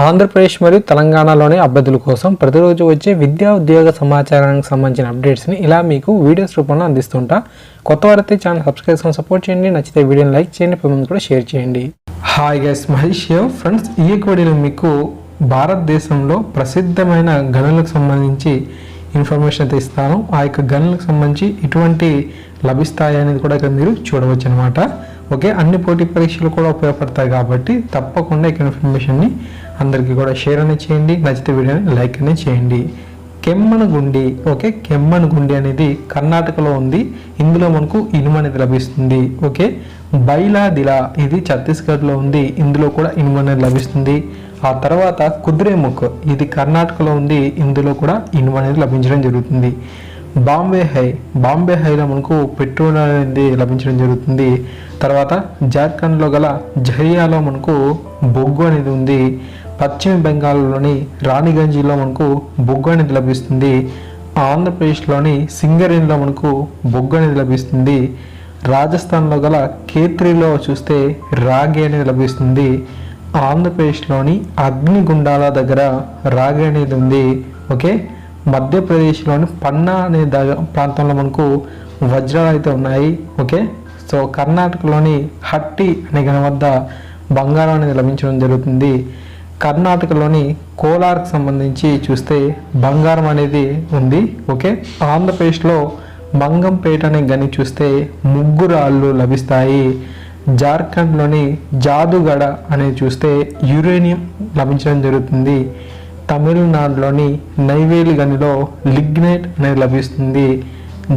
ఆంధ్రప్రదేశ్ మరియు తెలంగాణలోని అభ్యర్థుల కోసం ప్రతిరోజు వచ్చే విద్యా ఉద్యోగ సమాచారానికి సంబంధించిన అప్డేట్స్ని ఇలా మీకు వీడియోస్ రూపంలో అందిస్తుంటా. కొత్త వారైతే ఛానల్ సబ్స్క్రైబ్ చేసుకొని సపోర్ట్ చేయండి. నచ్చితే వీడియోని లైక్ చేయండి. పది మంది కూడా షేర్ చేయండి. హాయ్ గైస్ మహేష్ ఫ్రెండ్స్ ఈ వీడియోలో మీకు భారతదేశంలో ప్రసిద్ధమైన గనులకు సంబంధించి ఇన్ఫర్మేషన్ అయితే ఇస్తాను. ఆ యొక్క గనులకు సంబంధించి ఎటువంటి లభిస్తాయి అనేది కూడా ఇక్కడ మీరు చూడవచ్చు అనమాట ఓకే అన్ని పోటీ పరీక్షలు కూడా ఉపయోగపడతాయి కాబట్టి తప్పకుండా ఈ ఇన్ఫర్మేషన్ని అందరికీ కూడా షేర్ అనేది చేయండి నచ్చితే వీడియోని లైక్ అనేది చేయండి. కెమ్మనగుండి ఓకే కెమ్మనగుండి అనేది కర్ణాటకలో ఉంది. ఇందులో మనకు ఇనుము అనేది లభిస్తుంది ఓకే. బైలాదిలా ఇది ఛత్తీస్గఢ్లో ఉంది. ఇందులో కూడా ఇనుము అనేది లభిస్తుంది. ఆ తర్వాత కుద్రేముఖ్ ఇది కర్ణాటకలో ఉంది. ఇందులో కూడా ఇనుము అనేది లభించడం జరుగుతుంది. బాంబే హై బాంబే హైలో మనకు పెట్రోల్ అనేది లభించడం జరుగుతుంది. తర్వాత జార్ఖండ్లో గల జహరియాలో మనకు బొగ్గు అనేది ఉంది. పశ్చిమ బెంగాల్లోని రాణిగంజ్లో మనకు బొగ్గు అనేది లభిస్తుంది. ఆంధ్రప్రదేశ్లోని సింగరేణిలో మనకు బొగ్గు అనేది లభిస్తుంది. రాజస్థాన్లో గల కేత్రిలో చూస్తే రాగి అనేది లభిస్తుంది. ఆంధ్రప్రదేశ్లోని అగ్నిగుండాల దగ్గర రాగి అనేది ఉంది. ఓకే? మధ్యప్రదేశ్లోని పన్నా అనే దగ్గర ప్రాంతంలో మనకు వజ్రాలు అయితే ఉన్నాయి ఓకే? సో కర్ణాటకలోని హట్టి అనే గణం వద్ద బంగారం అనేది లభించడం జరుగుతుంది. కర్ణాటకలోని కోలార్కి సంబంధించి చూస్తే బంగారం అనేది ఉంది ఓకే? ఆంధ్రప్రదేశ్లో మంగంపేట అనే గని చూస్తే ముగ్గు రాళ్ళు లభిస్తాయి. జార్ఖండ్లోని జాదుగడ అనేది చూస్తే యురేనియం లభించడం జరుగుతుంది. తమిళనాడులోని నైవేలి గనిలో లిగ్నైట్ అనేది లభిస్తుంది.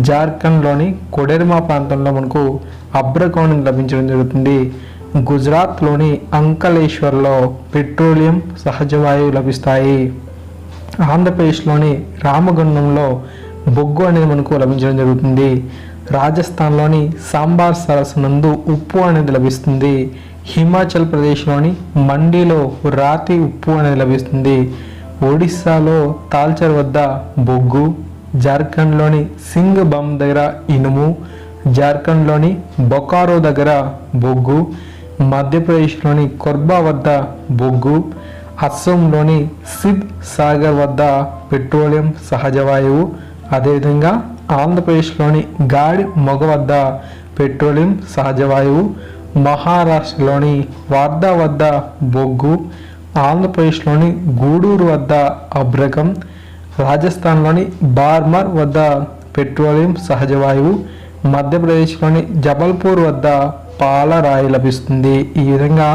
జార్ఖండ్లోని కొడెర్మా ప్రాంతంలో మనకు అబ్రకోణం లభించడం జరుగుతుంది. గుజరాత్లోని అంకలేశ్వర్లో పెట్రోలియం సహజ వాయువు లభిస్తాయి. ఆంధ్రప్రదేశ్లోని రామగుండంలో బొగ్గు అనేది మనకు లభించడం జరుగుతుంది. రాజస్థాన్లోని సాంబార్ సరస్సు నందు ఉప్పు అనేది లభిస్తుంది. హిమాచల్ ప్రదేశ్లోని మండీలో రాతి ఉప్పు అనేది లభిస్తుంది. ఒడిస్సాలో తాల్చర్ వద్ద బొగ్గు జార్ఖండ్లోని సింగ్ బమ్ దగ్గర ఇనుము జార్ఖండ్లోని బొకారో దగ్గర బొగ్గు మధ్యప్రదేశ్లోని కొర్బా వద్ద బొగ్గు అస్సోంలోని సిద్ సాగర్ వద్ద పెట్రోలియం సహజ వాయువు అదేవిధంగా ఆంధ్రప్రదేశ్లోని గాడి మొగ వద్ద పెట్రోలియం సహజ వాయువు మహారాష్ట్రలోని వార్దా వద్ద బొగ్గు ఆంధ్రప్రదేశ్లోని గూడూరు వద్ద అబ్రకం రాజస్థాన్లోని బార్మర్ వద్ద పెట్రోలియం సహజ వాయువు మధ్యప్రదేశ్లోని జబల్పూర్ వద్ద పాలరాయి లభిస్తుంది. ఈ విధంగా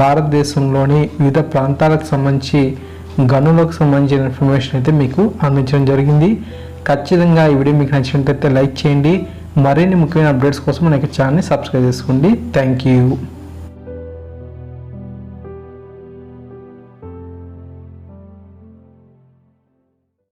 భారతదేశంలోని వివిధ ప్రాంతాలకు సంబంధించి గనులకు సంబంధించిన ఇన్ఫర్మేషన్ అయితే మీకు అందించడం జరిగింది. ఖచ్చితంగా ఈ వీడియో మీకు నచ్చినట్లయితే లైక్ చేయండి. మరిన్ని ముఖ్యమైన అప్డేట్స్ కోసం మన ఛానల్ని సబ్స్క్రైబ్ చేసుకోండి. Thank you.